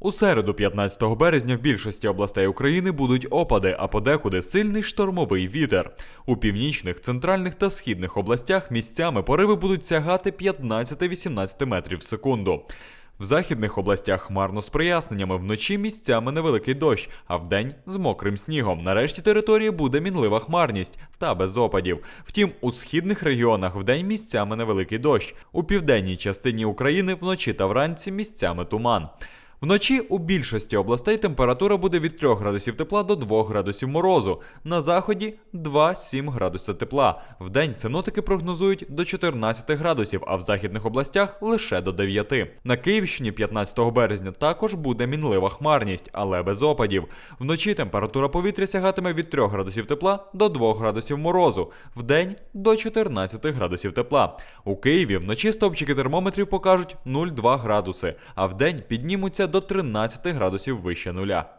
У середу, 15 березня, в більшості областей України будуть опади, а подекуди сильний штормовий вітер. У північних, центральних та східних областях місцями пориви будуть сягати 15-18 метрів в секунду. В західних областях хмарно з проясненнями, вночі місцями невеликий дощ, а вдень з мокрим снігом. Нарешті території буде мінлива хмарність та без опадів. Втім, у східних регіонах вдень місцями невеликий дощ. У південній частині України вночі та вранці місцями туман. Вночі у більшості областей температура буде від 3 градусів тепла до 2 градусів морозу. На заході 2-7 градуса тепла. Вдень синоптики прогнозують до 14 градусів, а в західних областях лише до 9. На Київщині 15 березня також буде мінлива хмарність, але без опадів. Вночі температура повітря сягатиме від 3 градусів тепла до 2 градусів морозу. Вдень до 14 градусів тепла. У Києві вночі стовпчики термометрів покажуть 0,2 градуси, а вдень піднімуться до 13 градусів вище нуля.